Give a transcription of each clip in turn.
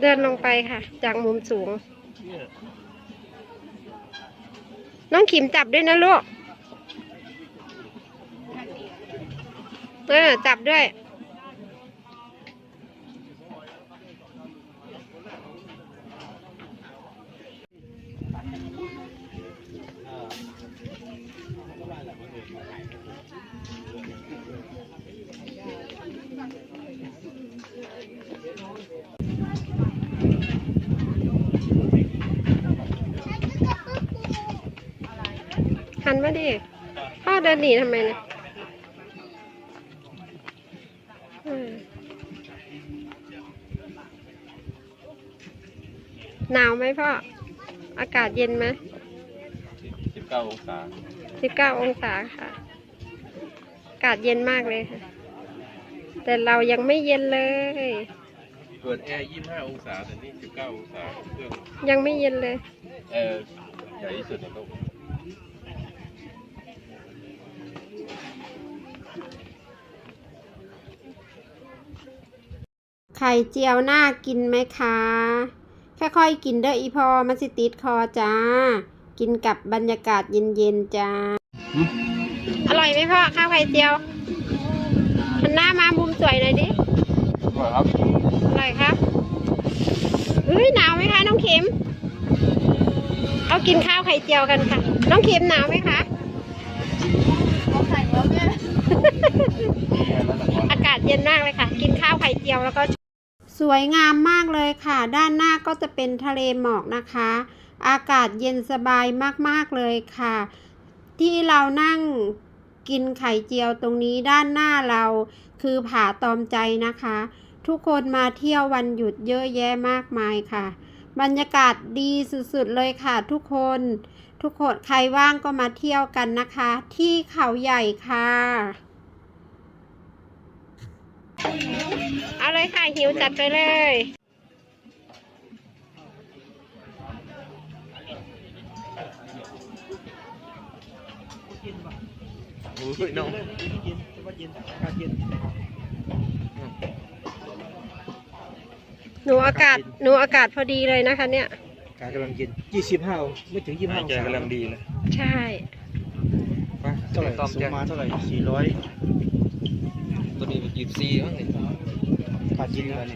เดินลงไปค่ะ จากมุมสูง น้องขิมจับด้วยนะลูกเออจับด้วย หันมาดิพ่อเดินหนีทำไมเนี่ยอืมหนาวไหมพ่อ อากาศเย็นไหมสิบเก้าองศาสิบเก้าองศาค่ะ อากาศเย็นมากเลยค่ะ แต่เรายังไม่เย็นเลย เปิดแอร์ยี่ห้าองศาแต่นี่สิบเก้าองศาเครื่องยังไม่เย็นเลย แอร์ใหญ่ที่สุดในโลกไข่เจียวน่ากินไหมคะ ค่อยๆกินเด้ออีพอมันสิติดคอจ้า กินกับบรรยากาศเย็นๆจ้า อร่อยไหมพ่อข้าวไข่เจียวหันหน้ามามุมสวยหน่อยดิ ครับ อร่อยครับเฮ้ยหนาวไหมคะน้องเข็ม เอากินข้าวไข่เจียวกันค่ะ น้องเข็มหนาวไหมคะอากาศเย็นมากเลยค่ะ กินข้าวไข่เจียวแล้วก็สวยงามมากเลยค่ะ ด้านหน้าก็จะเป็นทะเลหมอกนะคะ อากาศเย็นสบายมากๆเลยค่ะ ที่เรานั่งกินไข่เจียวตรงนี้ด้านหน้าเราคือผาตอมใจนะคะ ทุกคนมาเที่ยววันหยุดเยอะแยะมากมายค่ะ บรรยากาศดีสุดๆเลยค่ะทุกคน ทุกคนใครว่างก็มาเที่ยวกันนะคะ ที่เขาใหญ่ค่ะ เอาเลยค่ะหิวจัดไปเลยโอ้ยน้อง หนูอากาศหนูอากาศพอดีเลยนะคะ เนี่ย อากาศกำลังเย็นยี่สิบห้าไม่ถึงยี่สิบหาห้ายใจกำลังดีเลยใช่เท่าไหร่ต้อมสูแจ้งงมาเท่าไหร่สี่ร้อยตัวนี้มันยี่สิบสี่มั้งนี่อากาศเย็นกัน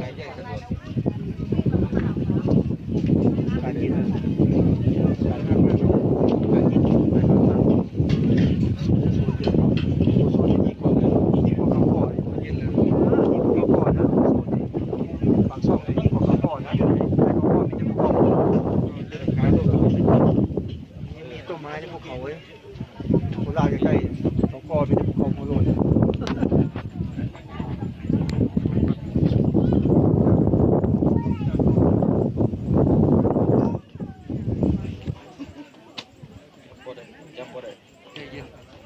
หายใจสะดวกอากาศเย็นอ ấy. Cô ra cái cây nó co với cháu co rồi Thank you.